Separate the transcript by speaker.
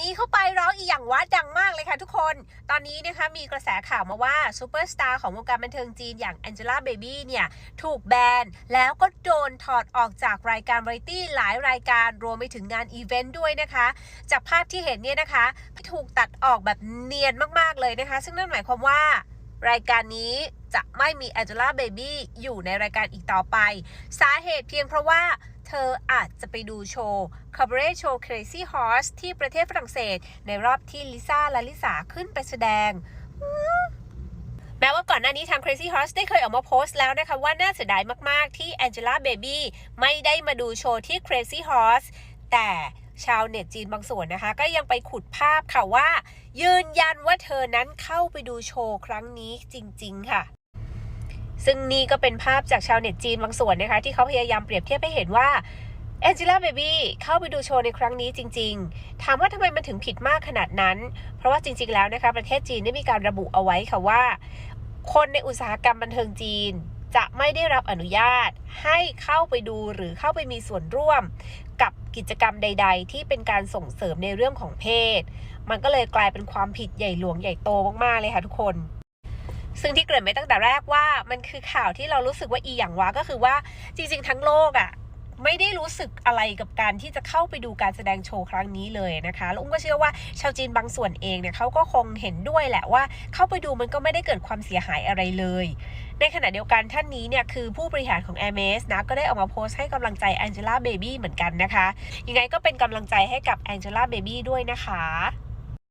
Speaker 1: นี้เข้าไปร้องอีหยังว่าดังมากเลยค่ะทุกคน ตอนนี้นะคะมีกระแสข่าวมาว่าซูเปอร์สตาร์ของวงการบันเทิงจีนอย่างแองเจล่าเบบี้เนี่ย ถูกแบน แล้วก็โดนถอดออกจากรายการวาไรตี้หลายรายการรวมไปถึงงานอีเวนต์ด้วยนะคะ จากภาพที่เห็นเนี่ยนะคะ ถูกตัดออกแบบเนียนมากๆเลยนะคะ ซึ่งนั่นหมายความว่ารายการนี้จะไม่มี Angela Baby อยู่ในรายการอีกต่อไป สาเหตุเพียงเพราะว่า เธออาจจะไปดูโชว์ Cabaret Show Crazy Horse ที่ประเทศฝรั่งเศส ในรอบที่ลิซ่าและลิสาขึ้นไปแสดงแม้ว่าก่อนหน้านี้ทาง Crazy Horse ได้เคยออกมาโพสต์แล้วนะคะ ว่าน่าเสียดายมาก ๆ ที่ Angela Baby ไม่ได้มาดูโชว์ที่ Crazy Horse แต่ชาวเน็ตจีนบางส่วนนะคะ ก็ยังไปขุดภาพค่ะว่า ยืนยันว่าเธอนั้นเข้าไปดูโชว์ครั้งนี้จริง ๆ ค่ะ ซึ่งนี่ก็เป็นภาพจากชาวเน็ตจีนบางส่วนนะคะ ที่เขาพยายามเปรียบเทียบให้เห็นว่า Angela Baby เข้าไปดูโชว์ในครั้งนี้จริง ๆ ถามว่าทำไมมันถึงผิดมากขนาดนั้น เพราะว่าจริง ๆ แล้วนะคะประเทศจีนได้มีการระบุเอาไว้ค่ะว่า คนในอุตสาหกรรมบันเทิงจีน จะไม่ได้รับอนุญาต ให้เข้าไปดูหรือเข้าไปมีส่วนร่วม กับกิจกรรมใด ๆ ที่เป็นการส่งเสริมในเรื่องของเพศ มันก็เลยกลายเป็นความผิดใหญ่หลวงใหญ่โตมากๆเลยค่ะทุกคน ซึ่งที่เกริ่นไปตั้งแต่แรกว่ามันคือข่าวที่เรารู้สึกว่าอีอย่างวะก็คือว่าจริง ๆ ทั้งโลกอะ่ะไม่ได้รู้สึกอะไรกับการที่จะเข้าไปดูการแสดงโชว์ครั้งนี้เลยนะคะ แล้วอุ้มก็เชื่อว่าชาวจีนบางส่วนเองเนี่ยเขาก็คงเห็นด้วยแหละว่า เข้าไปดูมันก็ไม่ได้เกิดความเสียหายอะไรเลย ในขณะเดียวกันท่านนี้เนี่ยคือผู้บริหารของ a i r m e s นะก็ได้ออกมาโพสต์ให้กำลังใจ Angela Baby เหมือนกันนะคะ ยังไงก็เป็นกำลังใจให้กับ Angela Baby ด้วยนะคะ